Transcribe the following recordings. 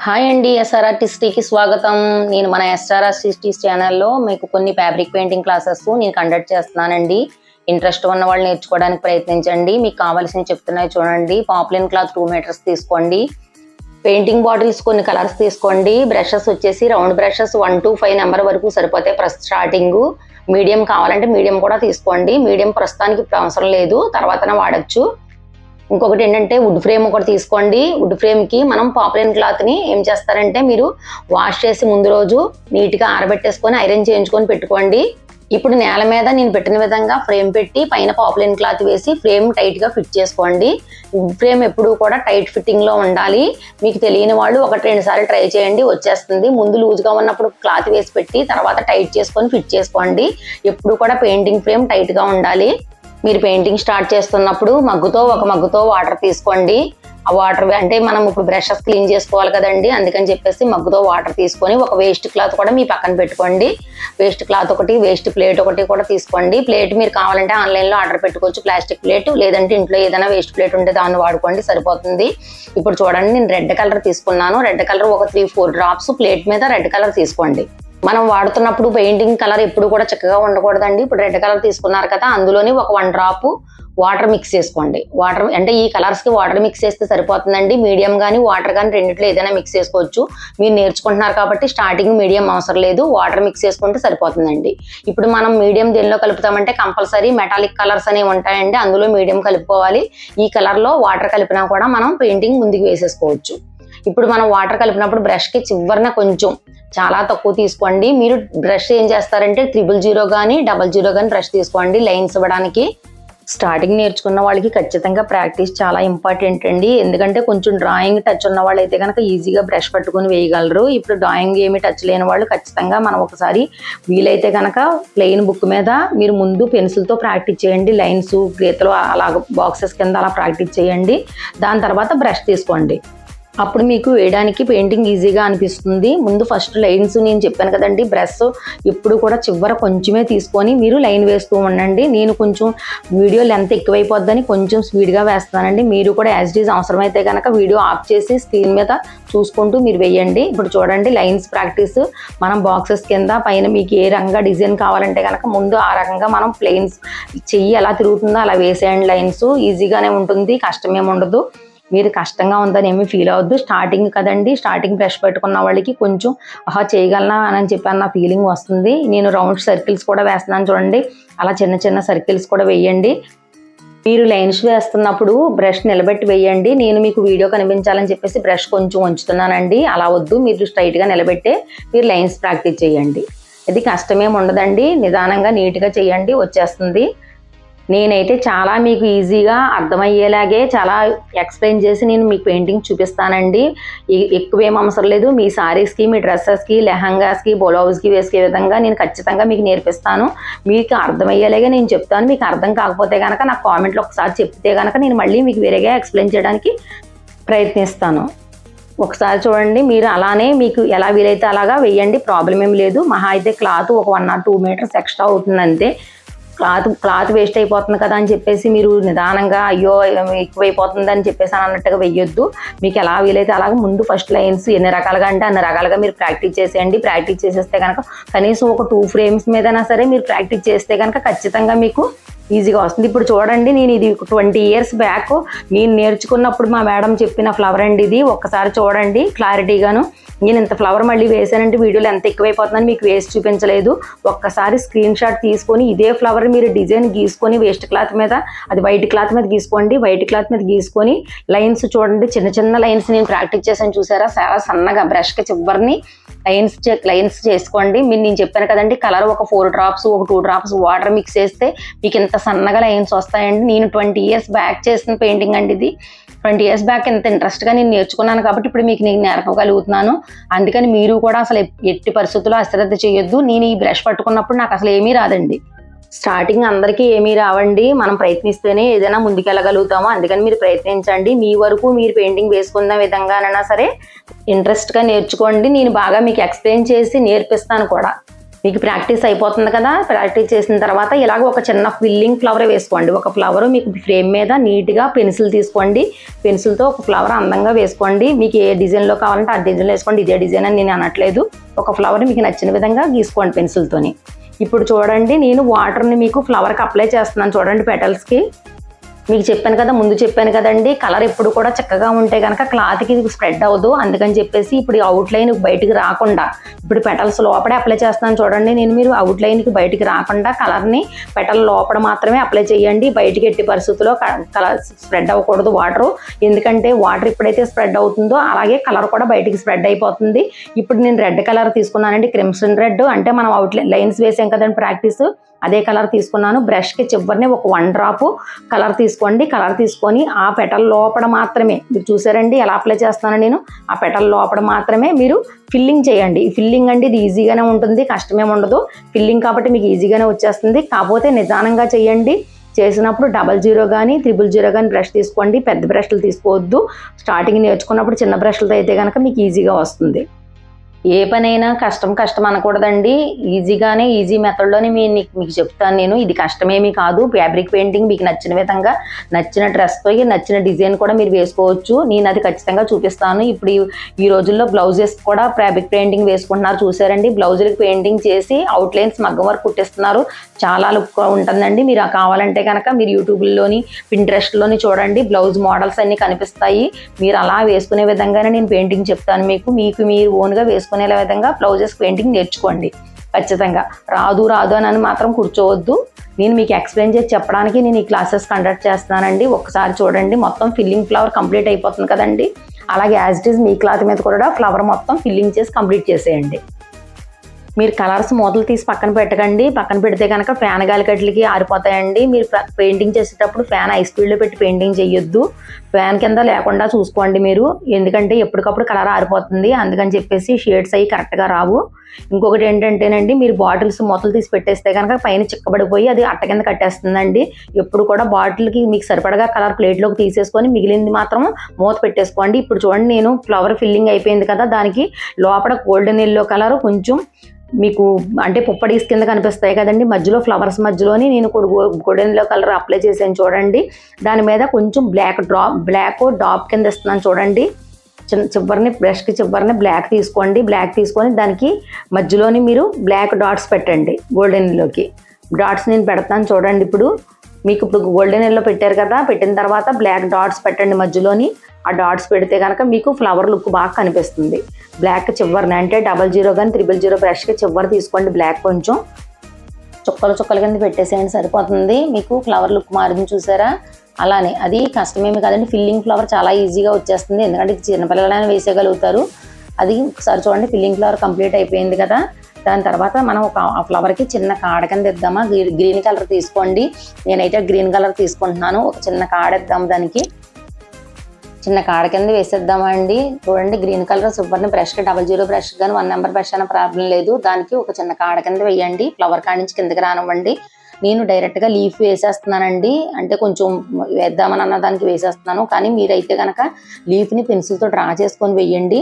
Hi అండి SR ఆర్టిస్ట్కి స్వాగతం. నేను మన ఎస్ఆర్ ఆర్టిస్టీస్ ఛానల్లో మీకు కొన్ని ఫ్యాబ్రిక్ పెయింటింగ్ క్లాసెస్ నేను కండక్ట్ చేస్తున్నానండి. ఇంట్రెస్ట్ ఉన్న వాళ్ళు నేర్చుకోవడానికి ప్రయత్నించండి. మీకు కావాల్సిన చెప్తున్నాయి చూడండి. పాపులిన్ క్లాత్ టూ మీటర్స్ తీసుకోండి. పెయింటింగ్ బాటిల్స్ కొన్ని కలర్స్ తీసుకోండి. బ్రషెస్ వచ్చేసి round brushes one two five number వరకు సరిపోతాయి ప్రస్ స్టార్టింగ్ మీడియం కావాలంటే మీడియం కూడా తీసుకోండి. మీడియం ప్రస్తుతానికి ఇప్పుడు అవసరం లేదు. తర్వాతనే వాడచ్చు. ఇంకొకటి ఏంటంటే వుడ్ ఫ్రేమ్ ఒకటి తీసుకోండి. వుడ్ ఫ్రేమ్కి మనం పాపులైన్ క్లాత్ని ఏం చేస్తారంటే మీరు వాష్ చేసి ముందు రోజు నీట్గా ఆరబెట్టేసుకొని ఐరన్ చేయించుకొని పెట్టుకోండి. ఇప్పుడు నేల మీద నేను పెట్టిన విధంగా ఫ్రేమ్ పెట్టి పైన పాపులైన్ క్లాత్ వేసి ఫ్రేమ్ టైట్గా ఫిట్ చేసుకోండి. వుడ్ ఫ్రేమ్ ఎప్పుడు కూడా టైట్ ఫిట్టింగ్లో ఉండాలి. మీకు తెలియని వాళ్ళు ఒకటి రెండు సార్లు ట్రై చేయండి వచ్చేస్తుంది. ముందు లూజ్గా ఉన్నప్పుడు క్లాత్ వేసి పెట్టి తర్వాత టైట్ చేసుకొని ఫిట్ చేసుకోండి. ఎప్పుడు కూడా పెయింటింగ్ ఫ్రేమ్ టైట్గా ఉండాలి. మీరు పెయింటింగ్ స్టార్ట్ చేస్తున్నప్పుడు మగ్గుతో ఒక మగ్గుతో వాటర్ తీసుకోండి. ఆ వాటర్ అంటే మనం ఇప్పుడు బ్రషెస్ క్లీన్ చేసుకోవాలి కదండి. అందుకని చెప్పేసి మగ్గుతో వాటర్ తీసుకొని ఒక వేస్ట్ క్లాత్ కూడా మీ పక్కన పెట్టుకోండి. వేస్ట్ క్లాత్ ఒకటి వేస్ట్ ప్లేట్ ఒకటి కూడా తీసుకోండి. ప్లేట్ మీరు కావాలంటే ఆన్లైన్లో ఆర్డర్ పెట్టుకోవచ్చు. ప్లాస్టిక్ ప్లేట్ లేదంటే ఇంట్లో ఏదైనా వేస్ట్ ప్లేట్ ఉంటే దాన్ని వాడుకోండి సరిపోతుంది. ఇప్పుడు చూడండి నేను రెడ్ కలర్ తీసుకున్నాను. రెడ్ కలర్ ఒక త్రీ ఫోర్ డ్రాప్స్ ప్లేట్ మీద రెడ్ కలర్ తీసుకోండి. మనం వాడుతున్నప్పుడు పెయింటింగ్ కలర్ ఎప్పుడు కూడా చక్కగా ఉండకూడదండి. ఇప్పుడు రెడ్ కలర్ తీసుకున్నారు కదా అందులోని ఒక వన్ డ్రాప్ వాటర్ మిక్స్ చేసుకోండి. వాటర్ అంటే ఈ కలర్స్కి వాటర్ మిక్స్ చేస్తే సరిపోతుందండి. మీడియం కానీ వాటర్ కానీ రెండిట్లో ఏదైనా మిక్స్ చేసుకోవచ్చు. మీరు నేర్చుకుంటున్నారు కాబట్టి స్టార్టింగ్ మీడియం అవసరం లేదు. వాటర్ మిక్స్ చేసుకుంటే సరిపోతుందండి. ఇప్పుడు మనం మీడియం దేనిలో కలుపుతామంటే కంపల్సరీ మెటాలిక్ కలర్స్ అనేవి ఉంటాయండి. అందులో మీడియం కలుపుకోవాలి. ఈ కలర్లో వాటర్ కలిపినా కూడా మనం పెయింటింగ్ ముందుకు వేసేసుకోవచ్చు. ఇప్పుడు మనం వాటర్ కలిపినప్పుడు బ్రష్కి చివరిన కొంచెం చాలా తక్కువ తీసుకోండి. మీరు బ్రష్ ఏం చేస్తారంటే త్రిబుల్ జీరో కానీ డబల్ జీరో కానీ బ్రష్ తీసుకోండి. లైన్స్ ఇవ్వడానికి. స్టార్టింగ్ నేర్చుకున్న వాళ్ళకి ఖచ్చితంగా ప్రాక్టీస్ చాలా ఇంపార్టెంట్ అండి. ఎందుకంటే కొంచెం డ్రాయింగ్ టచ్ ఉన్న వాళ్ళు అయితే కనుక ఈజీగా బ్రష్ పట్టుకొని వేయగలరు. ఇప్పుడు డ్రాయింగ్ ఏమి టచ్ లేని వాళ్ళు ఖచ్చితంగా మనం ఒకసారి వీలైతే కనుక ప్లెయిన్ బుక్ మీద మీరు ముందు పెన్సిల్తో ప్రాక్టీస్ చేయండి. లైన్స్ గీతలు అలాగ బాక్సెస్ కింద అలా ప్రాక్టీస్ చేయండి. దాని తర్వాత బ్రష్ తీసుకోండి. అప్పుడు మీకు వేయడానికి పెయింటింగ్ ఈజీగా అనిపిస్తుంది. ముందు ఫస్ట్ లైన్స్ నేను చెప్పాను కదండి బ్రష్. ఎప్పుడు కూడా చివర కొంచెమే తీసుకొని మీరు లైన్ వేస్తూ ఉండండి. నేను కొంచెం వీడియో లెంత్ ఎక్కువైపోద్దని కొంచెం స్పీడ్గా వేస్తానండి మీరు కూడా యాజ్ డీజ్ ఈజ్ అవసరమైతే కనుక వీడియో ఆఫ్ చేసి స్క్రీన్ మీద చూసుకుంటూ మీరు వేయండి. ఇప్పుడు చూడండి లైన్స్ ప్రాక్టీస్. మనం బాక్సెస్ కింద పైన మీకు ఏ రకంగా డిజైన్ కావాలంటే కనుక ముందు ఆ రకంగా మనం ప్లెయిన్స్ చెయ్యి ఎలా తిరుగుతుందో అలా వేసేయండి లైన్స్. ఈజీగానే ఉంటుంది కష్టమేమి ఉండదు. మీరు కష్టంగా ఉందని ఏమీ ఫీల్ అవ్వద్దు. స్టార్టింగ్ కదండి. స్టార్టింగ్ బ్రష్ పెట్టుకున్న వాళ్ళకి కొంచెం ఆహా చేయగలనా? అని చెప్పి అన్న ఫీలింగ్ వస్తుంది. నేను రౌండ్ సర్కిల్స్ కూడా వేస్తున్నాను చూడండి. అలా చిన్న చిన్న సర్కిల్స్ కూడా వేయండి. మీరు లైన్స్ వేస్తున్నప్పుడు బ్రష్ నిలబెట్టి వేయండి. నేను మీకు వీడియో కనిపించాలని చెప్పేసి బ్రష్ కొంచెం ఉంచుతున్నానండి. అలా వద్దు. మీరు స్ట్రైట్గా నిలబెట్టే మీరు లైన్స్ ప్రాక్టీస్ చేయండి. ఇది కష్టమేమి ఉండదండి. నిదానంగా నీట్గా చేయండి. వచ్చేస్తుంది. నేనైతే చాలా మీకు ఈజీగా అర్థమయ్యేలాగే చాలా ఎక్స్ప్లెయిన్ చేసి నేను మీకు పెయింటింగ్ చూపిస్తానండి. ఎక్కువ ఎక్కువేం అవసరం లేదు. మీ శారీస్కి మీ డ్రెస్సెస్కి లెహంగాస్కి బ్లౌజ్కి వేసుకే విధంగా నేను ఖచ్చితంగా మీకు నేర్పిస్తాను. మీకు అర్థమయ్యేలాగే నేను చెప్తాను. మీకు అర్థం కాకపోతే కనుక నాకు కామెంట్లో ఒకసారి చెప్తే కనుక నేను మళ్ళీ మీకు వేరేగా ఎక్స్ప్లెయిన్ చేయడానికి ప్రయత్నిస్తాను. ఒకసారి చూడండి మీరు అలానే మీకు ఎలా వీలైతే అలాగా వేయండి ప్రాబ్లం ఏం లేదు. మహా అయితే క్లాత్ ఒక one or two metres extra అవుతుంది అంతే క్లాత్ క్లాత్ వేస్ట్ అయిపోతుంది కదా అని చెప్పేసి మీరు నిదానంగా అయ్యో ఎక్కువైపోతుంది అని చెప్పేసి అని అన్నట్టుగా వెయ్యొద్దు. మీకు ఎలా వీలైతే అలాగే ముందు ఫస్ట్ లైన్స్ ఎన్ని రకాలుగా అంటే అన్ని రకాలుగా మీరు ప్రాక్టీస్ చేసేయండి. ప్రాక్టీస్ చేసేస్తే కనుక కనీసం ఒక టూ ఫ్రేమ్స్ మీదైనా సరే మీరు ప్రాక్టీస్ చేస్తే కనుక ఖచ్చితంగా మీకు ఈజీగా వస్తుంది. ఇప్పుడు చూడండి నేను ఇది ట్వంటీ ఇయర్స్ బ్యాక్. నేను నేర్చుకున్నప్పుడు మా మేడం చెప్పిన ఫ్లవర్ అండి ఇది. ఒక్కసారి చూడండి క్లారిటీగాను నేను ఇంత ఫ్లవర్ మళ్ళీ వేసానంటే వీడియోలో ఎంత ఎక్కువైపోతుందని మీకు వేసి చూపించలేదు. ఒక్కసారి స్క్రీన్ షాట్ తీసుకొని ఇదే ఫ్లవర్ మీరు డిజైన్ గీసుకొని వేస్ట్ క్లాత్ మీద అది వైట్ క్లాత్ మీద గీసుకోండి. వైట్ క్లాత్ మీద గీసుకొని లైన్స్ చూడండి. చిన్న చిన్న లైన్స్ నేను ప్రాక్టీస్ చేశాను చూసారా? చాలా సన్నగా బ్రష్కి చివరిని లైన్స్ లైన్స్ చేసుకోండి. మీరు నేను చెప్పాను కదండి కలర్ ఒక ఫోర్ డ్రాప్స్ ఒక టూ డ్రాప్స్ వాటర్ మిక్స్ చేస్తే మీకు ఇంత సన్నగా లైన్స్ వస్తాయండి. నేను ట్వంటీ ఇయర్స్ బ్యాక్ చేసిన పెయింటింగ్ అండి ఇది. ట్వంటీ ఇయర్స్ బ్యాక్ ఇంత ఇంట్రెస్ట్గా నేను నేర్చుకున్నాను కాబట్టి ఇప్పుడు మీకు నేను నేర్పగలుగుతున్నాను. అందుకని మీరు కూడా అసలు ఎట్టి పరిస్థితుల్లో అశ్రద్ధ చేయొద్దు. నేను ఈ బ్రష్ పట్టుకున్నప్పుడు నాకు అసలు ఏమీ రాదండి. స్టార్టింగ్ అందరికీ ఏమీ రావండి. మనం ప్రయత్నిస్తేనే ఏదైనా ముందుకెళ్ళగలుగుతాము. అందుకని మీరు ప్రయత్నించండి. మీ వరకు మీరు పెయింటింగ్ వేసుకున్న విధంగానైనా సరే ఇంట్రెస్ట్గా నేర్చుకోండి. నేను బాగా మీకు ఎక్స్ప్లెయిన్ చేసి నేర్పిస్తాను కూడా. మీకు ప్రాక్టీస్ అయిపోతుంది కదా ప్రాక్టీస్ చేసిన తర్వాత ఇలాగ ఒక చిన్న ఫిల్లింగ్ ఫ్లవర్ వేసుకోండి. ఒక ఫ్లవర్ మీకు ఫ్రేమ్ మీద నీట్గా పెన్సిల్ తీసుకోండి. పెన్సిల్తో ఒక ఫ్లవర్ అందంగా వేసుకోండి. మీకు ఏ డిజైన్లో కావాలంటే ఆ డిజైన్లో వేసుకోండి. ఇదే డిజైన్ అని నేను అనట్లేదు. ఒక ఫ్లవర్ మీకు నచ్చిన విధంగా గీసుకోండి పెన్సిల్తోని. ఇప్పుడు చూడండి నేను వాటర్ని మీకు ఫ్లవర్కి అప్లై చేస్తున్నాను. చూడండి పెటల్స్కి మీకు చెప్పాను కదా ముందు చెప్పాను కదండి. కలర్ ఎప్పుడు కూడా చక్కగా ఉంటే కనుక క్లాత్కి స్ప్రెడ్ అవ్వదు. అందుకని చెప్పేసి ఇప్పుడు అవుట్ లైన్ బయటికి రాకుండా ఇప్పుడు పెటల్స్ లోపడే అప్లై చేస్తున్నాను చూడండి. నేను మీరు అవుట్లైన్కి బయటికి రాకుండా కలర్ని పెటల్ లోపల మాత్రమే అప్లై చేయండి. బయటికి ఎట్టి పరిస్థితుల్లో కలర్ స్ప్రెడ్ అవ్వకూడదు వాటర్ ఎందుకంటే వాటర్ ఎప్పుడైతే స్ప్రెడ్ అవుతుందో అలాగే కలర్ కూడా బయటికి స్ప్రెడ్ అయిపోతుంది. ఇప్పుడు నేను రెడ్ కలర్ తీసుకున్నానండి. క్రిమ్సన్ రెడ్ అంటే మనం అవుట్ లైన్స్ వేసాం కదండి ప్రాక్టీస్ అదే కలర్ తీసుకున్నాను. బ్రష్కి చివరిని ఒక వన్ డ్రాప్ కలర్ తీసుకోండి. కలర్ తీసుకొని ఆ పెటల్ లోపల మాత్రమే మీరు చూసారండి ఎలా అప్లై చేస్తాను నేను ఆ పెటల్ లోపల మాత్రమే మీరు ఫిల్లింగ్ చేయండి. ఈ ఫిల్లింగ్ అండి ఇది ఈజీగానే ఉంటుంది కష్టమేం ఉండదు. ఫిల్లింగ్ కాబట్టి మీకు ఈజీగానే వచ్చేస్తుంది. కాకపోతే నిదానంగా చేయండి. చేసినప్పుడు డబల్ జీరో కానీ త్రిబుల్ జీరో కానీ బ్రష్ తీసుకోండి. పెద్ద బ్రష్లు తీసుకోవద్దు. స్టార్టింగ్ నేర్చుకున్నప్పుడు చిన్న బ్రష్లతో అయితే కనుక మీకు ఈజీగా వస్తుంది. ఏ పనైనా కష్టం కష్టం అనకూడదండి. ఈజీగానే ఈజీ మెథడ్లోనే మీ మీకు చెప్తాను నేను. ఇది కష్టమేమీ కాదు. ఫ్యాబ్రిక్ పెయింటింగ్ మీకు నచ్చిన విధంగా నచ్చిన డ్రెస్తో నచ్చిన డిజైన్ కూడా మీరు వేసుకోవచ్చు. నేను అది ఖచ్చితంగా చూపిస్తాను. ఇప్పుడు ఈ- రోజుల్లో బ్లౌజెస్ కూడా ఫ్యాబ్రిక్ పెయింటింగ్ వేసుకుంటున్నారు. చూసారండి బ్లౌజులకు పెయింటింగ్ చేసి అవుట్లైన్స్ మగ్గం వర్క్ కుట్టిస్తున్నారు. చాలా లుక్ ఉంటుందండి. మీరు కావాలంటే కనుక మీరు యూట్యూబ్లోని పింట్రెస్ట్లోని చూడండి. బ్లౌజ్ మోడల్స్ అన్నీ కనిపిస్తాయి. మీరు అలా వేసుకునే విధంగానే నేను పెయింటింగ్ చెప్తాను మీకు. మీకు మీరు ఓన్గా వేసుకునే విధంగా బ్లౌజెస్ పెయింటింగ్ నేర్చుకోండి. ఖచ్చితంగా. రాదు రాదు అని మాత్రం కూర్చోవద్దు. నేను మీకు ఎక్స్ప్లెయిన్ చేసి చెప్పడానికి నేను ఈ క్లాసెస్ కండక్ట్ చేస్తున్నానండి. ఒకసారి చూడండి మొత్తం ఫిల్లింగ్ ఫ్లవర్ కంప్లీట్ అయిపోతుంది కదండి. అలాగే యాజ్ ఇట్ ఈస్ మీ క్లాత్ మీద కూడా ఫ్లవర్ మొత్తం ఫిల్లింగ్ చేసి కంప్లీట్ చేసేయండి. మీరు కలర్స్ మూతలు తీసి పక్కన పెట్టకండి. పక్కన పెడితే కనుక ఫ్యాన్ గాలి కట్లకి ఆరిపోతాయండి. మీరు పెయింటింగ్ చేసేటప్పుడు ఫ్యాన్ ఐ స్పీడ్లో పెట్టి పెయింటింగ్ చేయొద్దు. ఫ్యాన్ కింద లేకుండా చూసుకోండి మీరు. ఎందుకంటే ఎప్పటికప్పుడు కలర్ ఆరిపోతుంది. అందుకని చెప్పేసి షేడ్స్ అవి కరెక్ట్గా రావు. ఇంకొకటి ఏంటంటేనండి మీరు బాటిల్స్ మూతలు తీసి పెట్టేస్తే కనుక పైన చిక్కబడిపోయి అది అట్ట కింద కట్టేస్తుందండి. ఎప్పుడు కూడా బాటిల్కి మీకు సరిపడగా కలర్ ప్లేట్లోకి తీసేసుకొని మిగిలింది మాత్రం మూత పెట్టేసుకోండి. ఇప్పుడు చూడండి నేను ఫ్లవర్ ఫిల్లింగ్ అయిపోయింది కదా. దానికి లోపల గోల్డెన్ ఎల్లో కలర్ కొంచెం మీకు అంటే పుప్పడీస్ కింద కనిపిస్తాయి కదండి. మధ్యలో ఫ్లవర్స్ మధ్యలోని నేను గోడెన్లో కలర్ అప్లై చేశాను చూడండి. దాని మీద కొంచెం బ్లాక్ డ్రాప్ బ్లాక్ డాప్ కింద ఇస్తున్నాను చూడండి. చిన్న చివరిని బ్రష్కి చివరిని బ్లాక్ తీసుకోండి. బ్లాక్ తీసుకొని దానికి మధ్యలోని మీరు బ్లాక్ డాట్స్ పెట్టండి గోల్డెన్లోకి డాట్స్ నేను పెడతాను చూడండి ఇప్పుడు. మీకు ఇప్పుడు గోల్డెన్ ఎల్లో పెట్టారు కదా పెట్టిన తర్వాత బ్లాక్ డాట్స్ పెట్టండి మధ్యలోని. ఆ డాట్స్ పెడితే కనుక మీకు ఫ్లవర్ లుక్ బాగా కనిపిస్తుంది. బ్లాక్ చివరిని అంటే డబల్ జీరో కానీ త్రిబుల్ జీరో బ్రష్కి చివరి తీసుకోండి. బ్లాక్ కొంచెం చుక్కలు చుక్కల కింద పెట్టేసేయండి సరిపోతుంది. మీకు ఫ్లవర్ లుక్ మారింది చూసారా? అలానే అది కష్టమేమి కాదండి. ఫిల్లింగ్ ఫ్లవర్ చాలా ఈజీగా వచ్చేస్తుంది. ఎందుకంటే చిన్నపిల్లలైనా వేసేయగలుగుతారు. అది ఒకసారి చూడండి ఫిల్లింగ్ ఫ్లవర్ కంప్లీట్ అయిపోయింది కదా. దాని తర్వాత మనం ఒక ఆ ఫ్లవర్కి చిన్న కాడ కింద ఇద్దామా? గ్రీన్ కలర్ తీసుకోండి. నేనైతే గ్రీన్ కలర్ తీసుకుంటున్నాను. ఒక చిన్న కాడ ఇద్దాము దానికి. చిన్న కాడ కింద వేసేద్దామా అండి చూడండి గ్రీన్ కలర్ సూపర్ని బ్రష్కి డబల్ జీరో బ్రష్ కానీ వన్ నెంబర్ బ్రష్ అయినా ప్రాబ్లం లేదు. దానికి ఒక చిన్న కాడ కింద వేయండి. ఫ్లవర్ కాడ నుంచి కిందకి రానివ్వండి. నేను డైరెక్ట్గా లీఫ్ వేసేస్తున్నానండి. అంటే కొంచెం వేద్దామని అన్న దానికి వేసేస్తున్నాను. కానీ మీరైతే కనుక లీఫ్ని పెన్సిల్తో డ్రా చేసుకొని వేయండి.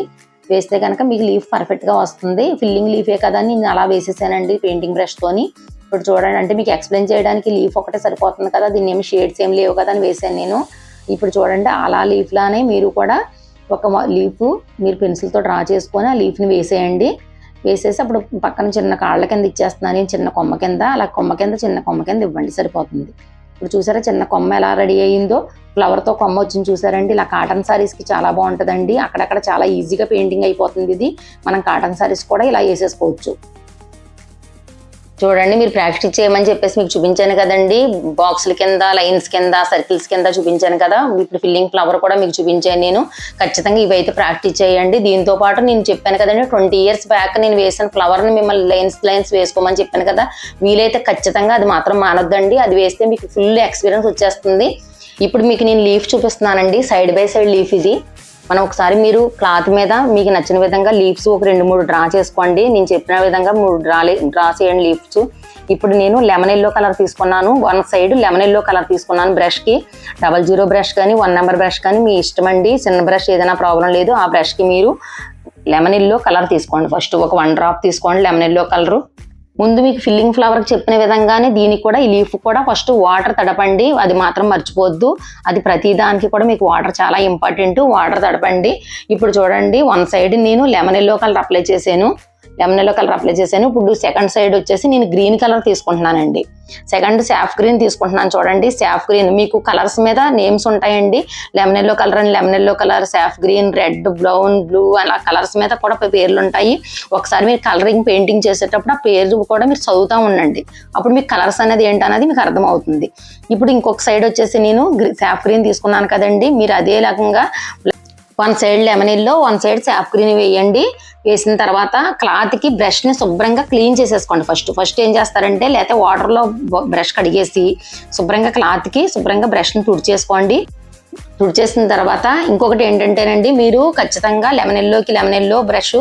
వేస్తే కనుక మీకు లీఫ్ పర్ఫెక్ట్గా వస్తుంది. ఫిల్లింగ్ లీఫే కదా అని నేను అలా వేసేసానండి పెయింటింగ్ బ్రష్తోని ఇప్పుడు చూడండి అంటే మీకు ఎక్స్ప్లెయిన్ చేయడానికి లీఫ్ ఒకటే సరిపోతుంది కదా. దీన్ని ఏమి షేడ్స్ ఏం లేవు కదా అని వేసాను నేను. ఇప్పుడు చూడండి అలా లీఫ్ లానే మీరు కూడా ఒక లీఫ్ మీరు పెన్సిల్తో డ్రా చేసుకొని ఆ లీఫ్ని వేసేయండి. వేసేసి అప్పుడు పక్కన చిన్న కాళ్ళ కింద ఇచ్చేస్తున్నాను నేను చిన్న కొమ్మ కింద. అలా కొమ్మ కింద చిన్న కొమ్మ కింద ఇవ్వండి సరిపోతుంది. ఇప్పుడు చూసారా చిన్న కొమ్మ ఎలా రెడీ అయ్యిందో ఫ్లవర్తో కొమ్మ వచ్చింది చూసారండి. ఇలా కాటన్ శారీస్కి చాలా బాగుంటుందండి. అక్కడక్కడ చాలా ఈజీగా పెయింటింగ్ అయిపోతుంది ఇది. మనం కాటన్ శారీస్ కూడా ఇలా వేసేసుకోవచ్చు. చూడండి మీరు ప్రాక్టీస్ చేయమని చెప్పేసి మీకు చూపించాను కదండి. బాక్సుల కింద లైన్స్ కింద సర్కిల్స్ కింద చూపించాను కదా. ఇప్పుడు ఫిల్లింగ్ ఫ్లవర్ కూడా మీకు చూపించాను నేను. ఖచ్చితంగా ఇవైతే ప్రాక్టీస్ చేయండి. దీంతో పాటు నేను చెప్పాను కదండి ట్వంటీ ఇయర్స్ బ్యాక్ నేను వేసిన ఫ్లవర్ని మిమ్మల్ని లైన్స్ లైన్స్ వేసుకోమని చెప్పాను కదా. వీలైతే ఖచ్చితంగా అది మాత్రం మానొద్దండి. అది వేస్తే మీకు ఫుల్ ఎక్స్పీరియన్స్ వచ్చేస్తుంది. ఇప్పుడు మీకు నేను లీఫ్ చూపిస్తున్నానండి. సైడ్ బై సైడ్ లీఫ్ ఇది. మనం ఒకసారి మీరు క్లాత్ మీద మీకు నచ్చిన విధంగా లీవ్స్ ఒక రెండు మూడు డ్రా చేసుకోండి. నేను చెప్పిన విధంగా మూడు డ్రా డ్రా చేయండి లీవ్స్. ఇప్పుడు నేను లెమన్ ఎల్లో కలర్ తీసుకున్నాను. One side lemon yellow colour తీసుకున్నాను బ్రష్కి డబల్ జీరో బ్రష్ కానీ వన్ నెంబర్ బ్రష్ కానీ మీ ఇష్టం అండి. చిన్న బ్రష్ ఏదైనా ప్రాబ్లం లేదు. ఆ బ్రష్కి మీరు లెమన్ ఎల్లో కలర్ తీసుకోండి. ఫస్ట్ ఒక వన్ డ్రాప్ తీసుకోండి లెమన్ ఎల్లో కలరు. ముందు మీకు ఫిల్లింగ్ ఫ్లవర్ చెప్పిన విధంగానే దీనికి కూడా ఈ లీఫ్ కూడా ఫస్ట్ వాటర్ తడపండి. అది మాత్రం మర్చిపోద్దు అది ప్రతి దానికి కూడా మీకు వాటర్ చాలా ఇంపార్టెంట్. వాటర్ తడపండి. ఇప్పుడు చూడండి వన్ సైడ్ నేను లెమన్ ఎల్లో కలర్ అప్లై చేశాను. లెమన్ ఎల్లో కలర్ అప్లై చేశాను. ఇప్పుడు సెకండ్ సైడ్ వచ్చేసి నేను గ్రీన్ కలర్ తీసుకుంటున్నానండి. సెకండ్ సాఫ్ గ్రీన్ తీసుకుంటున్నాను చూడండి. సాఫ్ గ్రీన్ మీకు కలర్స్ మీద నేమ్స్ ఉంటాయండి. Lemon yellow colour and lemon yellow colour sap green red brown blue అలా కలర్స్ మీద కూడా పేర్లు ఉంటాయి. ఒకసారి మీరు కలరింగ్ పెయింటింగ్ చేసేటప్పుడు ఆ పేరు కూడా మీరు చదువుతూ ఉండండి. అప్పుడు మీకు కలర్స్ అనేది ఏంటనేది మీకు అర్థమవుతుంది. ఇప్పుడు ఇంకొక సైడ్ వచ్చేసి నేను సాఫ్ గ్రీన్ తీసుకున్నాను కదండి. మీరు అదే రకంగా one side lemon yellow one side sap green వేయండి. వేసిన తర్వాత క్లాత్కి బ్రష్ని శుభ్రంగా క్లీన్ చేసేసుకోండి ఫస్ట్. ఫస్ట్ ఏం చేస్తారంటే లేకపోతే వాటర్లో బ్రష్ కడిగేసి శుభ్రంగా క్లాత్కి శుభ్రంగా బ్రష్ని తుడిచేసుకోండి. తుడిచేసిన తర్వాత ఇంకొకటి ఏంటంటేనండి మీరు ఖచ్చితంగా లెమన్ ఎల్లోకి లెమన్ ఎల్లో బ్రష్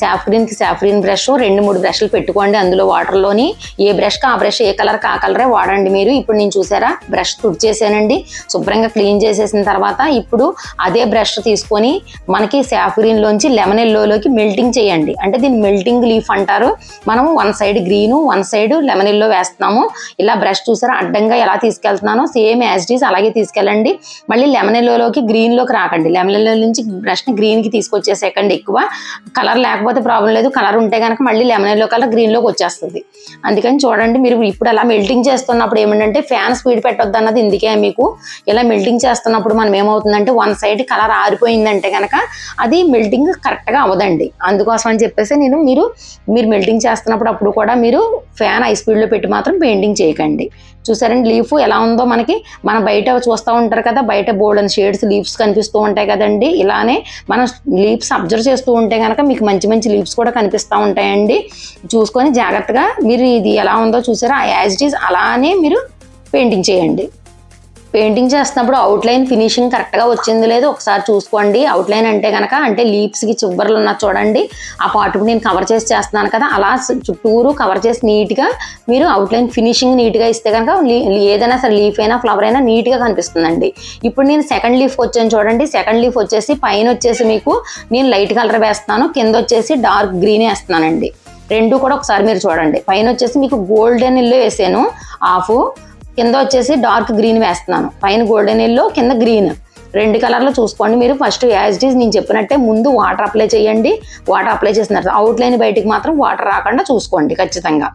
సాఫ్రీన్కి సాఫ్రీన్ బ్రష్ రెండు మూడు బ్రష్లు పెట్టుకోండి. అందులో వాటర్లోని ఏ బ్రష్కి ఆ బ్రష్ ఏ కలర్ ఆ కలరే వాడండి మీరు. ఇప్పుడు నేను చూసారా బ్రష్ తుడిచేసానండి శుభ్రంగా క్లీన్ చేసేసిన తర్వాత ఇప్పుడు అదే బ్రష్ తీసుకొని మనకి సాఫ్రీన్లోంచి లెమన్ ఎల్లోలోకి మెల్టింగ్ చేయండి. అంటే దీన్ని మెల్టింగ్ లీఫ్ అంటారు. మనం one side green one side lemon yellow వేస్తున్నాము. ఇలా బ్రష్ చూసారా అడ్డంగా ఎలా తీసుకెళ్తున్నానో సేమ్ యాజ్ డీస్ అలాగే తీసుకెళ్ళండి. మళ్ళీ లెమన్ ఎల్లోలోకి గ్రీన్లోకి రాకండి. లెమన్ ఎల్లో నుంచి బ్రష్ని గ్రీన్కి తీసుకొచ్చేసేకండి ఎక్కువ. కలర్ లేకపోతే ప్రాబ్లం లేదు. కలర్ ఉంటే కనుక మళ్ళీ లెమన్ ఎల్లో కలర్ గ్రీన్లోకి వచ్చేస్తుంది. అందుకని చూడండి మీరు ఇప్పుడు అలా మెల్టింగ్ చేస్తున్నప్పుడు ఏమిటంటే ఫ్యాన్ స్పీడ్ పెట్టొద్దు అన్నది ఇందుకే మీకు. ఇలా మెల్టింగ్ చేస్తున్నప్పుడు మనం ఏమవుతుందంటే వన్ సైడ్ కలర్ ఆరిపోయిందంటే కనుక అది మెల్టింగ్ కరెక్ట్గా అవ్వదండి. అందుకోసం అని చెప్పేసి నేను మీరు మీరు మెల్టింగ్ చేస్తున్నప్పుడు అప్పుడు కూడా మీరు ఫ్యాన్ హై స్పీడ్లో పెట్టి మాత్రం పెయింటింగ్ చేయకండి. చూసారండి లీఫ్ ఎలా ఉందో మనకి. మన బయట చూస్తూ ఉంటారు కదా బయట బోర్డ్ షేడ్స్ లీవ్స్ కనిపిస్తూ ఉంటాయి కదండి. ఇలానే మనం లీవ్స్ అబ్జర్వ్ చేస్తూ ఉంటే కనుక మీకు మంచి మంచి లీవ్స్ కూడా కనిపిస్తూ ఉంటాయండి. చూసుకొని జాగ్రత్తగా మీరు ఇది ఎలా ఉందో చూసారా? యాజ్ ఇట్ ఈజ్ అలానే మీరు పెయింటింగ్ చేయండి. పెయింటింగ్ చేస్తున్నప్పుడు అవుట్లైన్ ఫినిషింగ్ కరెక్ట్గా వచ్చింది లేదు ఒకసారి చూసుకోండి. అవుట్లైన్ అంటే కనుక అంటే లీప్స్కి చివరలు ఉన్న చూడండి. ఆ పార్ట్ నేను కవర్ చేసి చేస్తున్నాను కదా అలా చుట్టూరు కవర్ చేసి నీట్గా మీరు అవుట్లైన్ ఫినిషింగ్ నీట్గా ఇస్తే కనుక ఏదైనా సరే లీఫ్ అయినా ఫ్లవర్ అయినా నీట్గా కనిపిస్తుందండి. ఇప్పుడు నేను సెకండ్ లీఫ్ వచ్చాను చూడండి. సెకండ్ లీఫ్ వచ్చేసి పైన వచ్చేసి మీకు నేను లైట్ కలర్ వేస్తున్నాను. కింద వచ్చేసి డార్క్ గ్రీన్ వేస్తున్నానండి. రెండు కూడా ఒకసారి మీరు చూడండి. పైన వచ్చేసి మీకు గోల్డెన్ ఇల్లు వేసాను. ఆఫ్ కింద వచ్చేసి డార్క్ గ్రీన్ వేస్తున్నాను. పైన గోల్డెన్ ఎల్లో కింద గ్రీన్. రెండు కలర్లు చూసుకోండి మీరు. ఫస్ట్ యాజ్ ఇట్ ఈజ్ నేను చెప్పినట్టే ముందు వాటర్ అప్లై చేయండి. వాటర్ అప్లై చేసిన తర్వాత అవుట్లైన్ బయటికి మాత్రం వాటర్ రాకుండా చూసుకోండి ఖచ్చితంగా.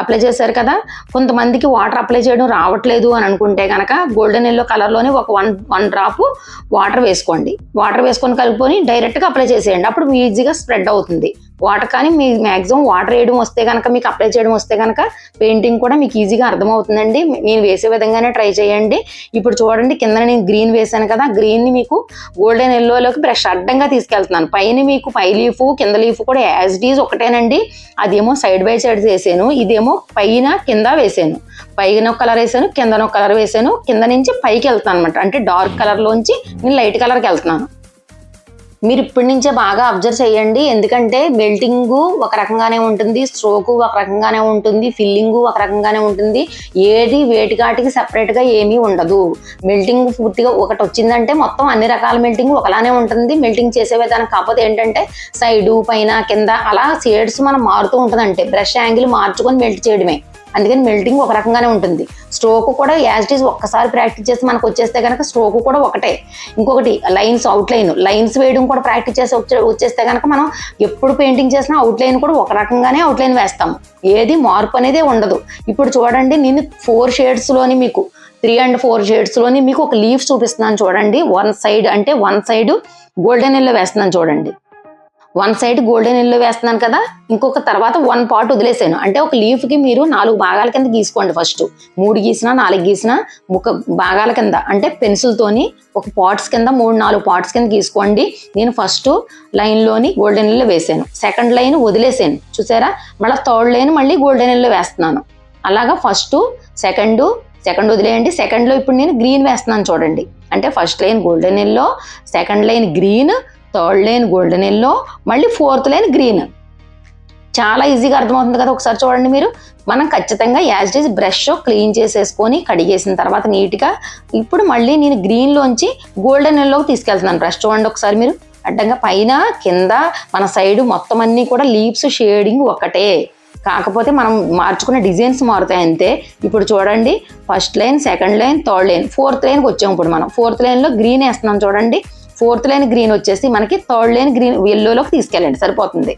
అప్లై చేశారు కదా? కొంతమందికి వాటర్ అప్లై చేయడం రావట్లేదు అని అనుకుంటే కనుక గోల్డెన్ ఎల్లో కలర్లోనే ఒక వన్ వన్ డ్రాప్ వాటర్ వేసుకోండి. వాటర్ వేసుకొని కలుపుకొని డైరెక్ట్గా అప్లై చేసేయండి. అప్పుడు ఈజీగా స్ప్రెడ్ అవుతుంది. వాటర్ కానీ మీ మ్యాక్సిమం వాటర్ వేయడం వస్తే కనుక మీకు అప్లై చేయడం వస్తే కనుక పెయింటింగ్ కూడా మీకు ఈజీగా అర్థమవుతుందండి. నేను వేసే విధంగానే ట్రై చేయండి. ఇప్పుడు చూడండి కింద నేను గ్రీన్ వేసాను కదా గ్రీన్ని మీకు గోల్డెన్ ఎల్లోలోకి బ్రష్ అడ్డంగా తీసుకెళ్తున్నాను. పైన మీకు పై లీఫ్ కింద లీఫ్ కూడా యాజ్ డీజ్ ఒకటేనండి. అదేమో సైడ్ బై సైడ్ వేసాను. ఇదేమో పైన కింద వేసాను. పైన ఒక కలర్ వేసాను కిందన ఒక కలర్ వేసాను. కింద నుంచి పైకి వెళ్తాను అనమాట అంటే డార్క్ కలర్లోంచి నేను లైట్ కలర్కి వెళ్తున్నాను. మీరు ఇప్పటి నుంచే బాగా అబ్జర్వ్ చేయండి. ఎందుకంటే బెల్టింగ్ ఒక రకంగానే ఉంటుంది స్ట్రోకు ఒక రకంగానే ఉంటుంది ఫిల్లింగ్ ఒక రకంగానే ఉంటుంది. ఏది వేటికాటికి సపరేట్గా ఏమీ ఉండదు. మెల్టింగ్ పూర్తిగా ఒకటి వచ్చిందంటే మొత్తం అన్ని రకాల మెల్టింగ్ ఒకలానే ఉంటుంది. మెల్టింగ్ చేసే విధానం కాకపోతే ఏంటంటే సైడు పైన కింద అలా షేడ్స్ మనం మారుతూ ఉంటుందంటే బ్రష్ యాంగిల్ మార్చుకొని మెల్ట్ చేయడమే. అందుకని మెల్టింగ్ ఒక రకంగానే ఉంటుంది. స్ట్రోక్ కూడా యాజ్ ఈజ్ ఒక్కసారి ప్రాక్టీస్ చేసి మనకు వచ్చేస్తే కనుక స్ట్రోక్ కూడా ఒకటే. ఇంకొకటి లైన్స్ అవుట్ లైన్ లైన్స్ వేయడం కూడా ప్రాక్టీస్ చేసి వచ్చే వచ్చేస్తే కనుక మనం ఎప్పుడు పెయింటింగ్ చేసినా అవుట్ లైన్ కూడా ఒక రకంగానే అవుట్ లైన్ వేస్తాం ఏది మార్పు అనేది ఉండదు. ఇప్పుడు చూడండి నేను ఫోర్ షేడ్స్లోని మీకు త్రీ అండ్ ఫోర్ షేడ్స్లోని మీకు ఒక లీఫ్ చూపిస్తున్నాను చూడండి. వన్ సైడ్ అంటే వన్ సైడ్ గోల్డెన్ ఎల్లో వేస్తున్నాను చూడండి. వన్ సైడ్ గోల్డెన్ ఎల్లో వేస్తున్నాను కదా ఇంకొక తర్వాత వన్ పార్ట్ వదిలేసాను. అంటే ఒక లీఫ్కి మీరు నాలుగు భాగాల కింద గీసుకోండి ఫస్ట్ మూడు గీసినా నాలుగు గీసినా ఒక భాగాల కింద. అంటే పెన్సిల్తోని ఒక పార్ట్స్ కింద మూడు నాలుగు పార్ట్స్ కింద గీసుకోండి. నేను ఫస్ట్ లైన్లోని గోల్డెన్ ఎల్లో వేసాను. సెకండ్ లైన్ వదిలేసాను. చూసారా? మళ్ళీ థర్డ్ లైన్ మళ్ళీ గోల్డెన్ ఎల్లో వేస్తున్నాను. అలాగా ఫస్ట్ సెకండ్ సెకండ్ వదిలేయండి. సెకండ్లో ఇప్పుడు నేను గ్రీన్ వేస్తున్నాను చూడండి. అంటే first line golden yellow second line green third line golden yellow మళ్ళీ ఫోర్త్ లైన్ గ్రీన్. చాలా ఈజీగా అర్థమవుతుంది కదా ఒకసారి చూడండి మీరు. మనం ఖచ్చితంగా యాజ్ ఇట్ బ్రష్ క్లీన్ చేసేసుకొని కడిగేసిన తర్వాత నీట్గా ఇప్పుడు మళ్ళీ నేను గ్రీన్లోంచి గోల్డెన్ ఎల్లోకి తీసుకెళ్తున్నాను. బ్రష్ చూడండి ఒకసారి మీరు. అడ్డంగా పైన కింద మన సైడ్ మొత్తం అన్నీ కూడా లీవ్స్ షేడింగ్ ఒకటే. కాకపోతే మనం మార్చుకునే డిజైన్స్ మారుతాయి అంతే. ఇప్పుడు చూడండి first line second line third line fourth లైన్కి వచ్చాము ఇప్పుడు మనం. ఫోర్త్ లైన్లో గ్రీన్ వేస్తున్నాం చూడండి. ఫోర్త్ లైన్ గ్రీన్ వచ్చేసి మనకి థర్డ్ లైన్ గ్రీన్ ఎల్లోలోకి తీసుకెళ్ళండి సరిపోతుంది.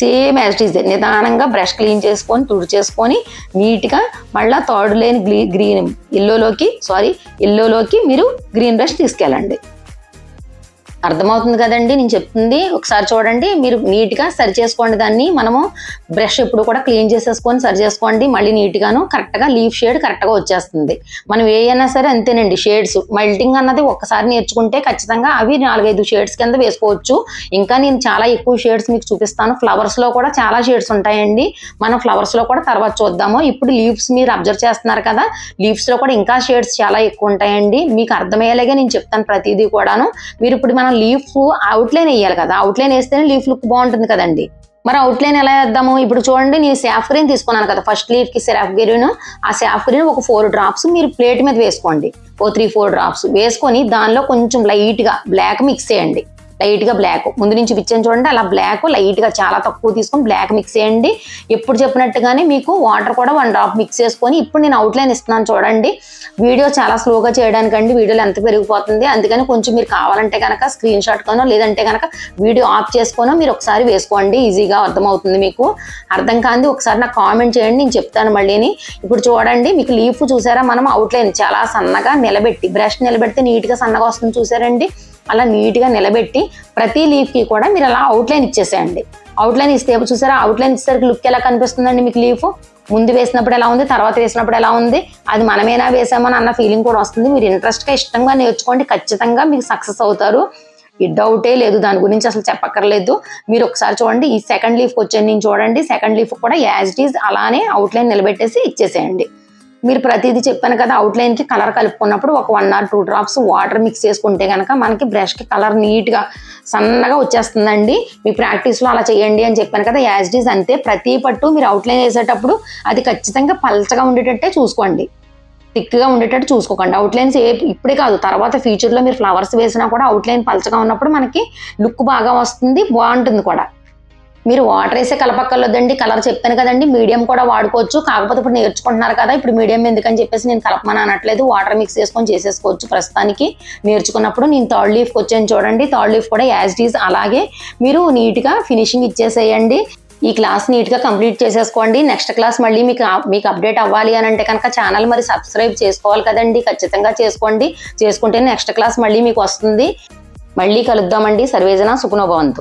సేమ్ యాజ్ ఇట్ నిదానంగా బ్రష్ క్లీన్ చేసుకొని తుడిచేసుకొని నీట్గా మళ్ళీ థర్డ్ లైన్ గ్రీ గ్రీన్ ఎల్లోలోకి సారీ ఎల్లోలోకి మీరు గ్రీన్ బ్రష్ తీసుకెళ్ళండి. అర్థమవుతుంది కదండి? నేను చెప్తుంది. ఒకసారి చూడండి. మీరు నీట్గా సరి చేసుకోండి దాన్ని. మనము బ్రష్ ఎప్పుడు కూడా క్లీన్ చేసేసుకొని సరి చేసుకోండి. మళ్ళీ నీట్గాను కరెక్ట్గా లీఫ్ షేడ్ కరెక్ట్గా వచ్చేస్తుంది. మనం ఏ సరే అంతేనండి. షేడ్స్. మల్టింగ్ అన్నది ఒక్కసారి నేర్చుకుంటే ఖచ్చితంగా అవి నాలుగైదు షేడ్స్ కింద వేసుకోవచ్చు. ఇంకా నేను చాలా ఎక్కువ షేడ్స్ మీకు చూపిస్తాను. ఫ్లవర్స్లో కూడా చాలా షేడ్స్ ఉంటాయండి. మనం ఫ్లవర్స్లో కూడా తర్వాత చూద్దాము. ఇప్పుడు లీవ్స్ మీరు అబ్జర్వ్ చేస్తున్నారు కదా? లీవ్స్లో కూడా ఇంకా షేడ్స్ చాలా ఎక్కువ ఉంటాయండి. మీకు అర్థమయ్యేలాగే నేను చెప్తాను ప్రతిదీ కూడాను. మీరు ఇప్పుడు మనం లీఫ్ అవుట్లైన్ వేయాలి కదా. అవుట్లైన్ వేస్తేనే లీఫ్ లుక్ బాగుంటుంది కదండి. మరి అవుట్లైన్ ఎలా వేద్దాము? ఇప్పుడు చూడండి నేను సాఫ్ గ్రీన్ తీసుకున్నాను కదా. ఫస్ట్ లీఫ్కి సాఫ్ గ్రీన్ ఆ సాఫ్ గ్రీన్ ఒక ఫోర్ డ్రాప్స్ మీరు ప్లేట్ మీద వేసుకోండి. ఓ త్రీ ఫోర్ డ్రాప్స్ వేసుకొని దానిలో కొంచెం లైట్గా బ్లాక్ మిక్స్ చేయండి లైట్గా బ్లాక్ ముందు నుంచి పిచ్చాను చూడండి అలా బ్లాక్ లైట్గా చాలా తక్కువ తీసుకొని బ్లాక్ మిక్స్ చేయండి. ఎప్పుడు చెప్పినట్టుగానే మీకు వాటర్ కూడా వన్ డ్రాప్ మిక్స్ చేసుకొని ఇప్పుడు నేను అవుట్లైన్ ఇస్తున్నాను చూడండి. వీడియో చాలా స్లోగా చేయడానికండి వీడియోలు ఎంత పెరిగిపోతుంది. అందుకని కొంచెం మీరు కావాలంటే కనుక స్క్రీన్ షాట్ కానో లేదంటే కనుక వీడియో ఆఫ్ చేసుకోనో మీరు ఒకసారి వేసుకోండి. ఈజీగా అర్థమవుతుంది మీకు. అర్థం కాంది ఒకసారి నాకు కామెంట్ చేయండి నేను చెప్తాను మళ్ళీని ఇప్పుడు చూడండి మీకు లీఫ్ చూసారా? మనం అవుట్లైన్ చాలా సన్నగా నిలబెట్టి బ్రష్ నిలబెడితే నీట్గా సన్నగా వస్తుంది చూసారండి. అలా నీట్గా నిలబెట్టి ప్రతి లీఫ్కి కూడా మీరు అలా అవుట్లైన్ ఇచ్చేసేయండి. అవుట్లైన్ ఇస్తే చూసారా? అవుట్లైన్ ఇచ్చేసరికి లుక్ ఎలా కనిపిస్తుందండి మీకు లీఫ్? ముందు వేసినప్పుడు ఎలా ఉంది? తర్వాత వేసినప్పుడు ఎలా ఉంది? అది మనమేనా వేసామని అన్న ఫీలింగ్ కూడా వస్తుంది. మీరు ఇంట్రెస్ట్గా ఇష్టంగా నేర్చుకోండి. ఖచ్చితంగా మీకు సక్సెస్ అవుతారు. ఈ డౌటే లేదు. దాని గురించి అసలు చెప్పక్కర్లేదు. మీరు ఒకసారి చూడండి. ఈ సెకండ్ లీఫ్ వచ్చే నేను చూడండి. సెకండ్ లీఫ్ కూడా యాజ్ ఇట్ ఈజ్ అలానే అవుట్లైన్ నిలబెట్టేసి ఇచ్చేసేయండి. మీరు ప్రతిదీ చెప్పాను కదా అవుట్లైన్కి కలర్ కలుపుకున్నప్పుడు ఒక one or two drops water mix చేసుకుంటే కనుక మనకి బ్రష్కి కలర్ నీట్గా సన్నగా వచ్చేస్తుందండి. మీ ప్రాక్టీస్లో అలా చేయండి అని చెప్పాను కదా యాజ్ ఇట్ ఈజ్ అంతే. ప్రతి పట్టు మీరు అవుట్లైన్ వేసేటప్పుడు అది ఖచ్చితంగా పల్చగా ఉండేటట్టే చూసుకోండి. థిక్గా ఉండేటట్టు చూసుకోకండి. అవుట్లైన్స్ ఏ ఇప్పుడే కాదు తర్వాత ఫ్యూచర్లో మీరు ఫ్లవర్స్ వేసినా కూడా అవుట్లైన్ పలచగా ఉన్నప్పుడు మనకి లుక్ బాగా వస్తుంది బాగుంటుంది కూడా. మీరు వాటర్ వేసే కలపక్కర్లేదండి కలర్ చెప్పాను కదండి మీడియం కూడా వాడుకోవచ్చు. కాకపోతే ఇప్పుడు నేర్చుకుంటున్నారు కదా ఇప్పుడు మీడియం ఎందుకని చెప్పేసి నేను కలపమని అనట్లేదు. వాటర్ మిక్స్ చేసుకొని చేసేసుకోవచ్చు ప్రస్తుతానికి. నేర్చుకున్నప్పుడు నేను థర్డ్ లీఫ్కి వచ్చాను చూడండి. థర్డ్ లీఫ్ కూడా యాజ్ ఇట్ ఈజ్ అలాగే మీరు నీట్గా ఫినిషింగ్ ఇచ్చేసేయండి. ఈ క్లాస్ నీట్గా కంప్లీట్ చేసేసుకోండి. నెక్స్ట్ క్లాస్ మళ్ళీ మీకు మీకు అప్డేట్ అవ్వాలి అని అంటే కనుక ఛానల్ మరి సబ్స్క్రైబ్ చేసుకోవాలి కదండి. ఖచ్చితంగా చేసుకోండి. చేసుకుంటే నెక్స్ట్ క్లాస్ మళ్ళీ మీకు వస్తుంది. మళ్ళీ కలుద్దామండి. సర్వేజన సుఖనోభవంతు.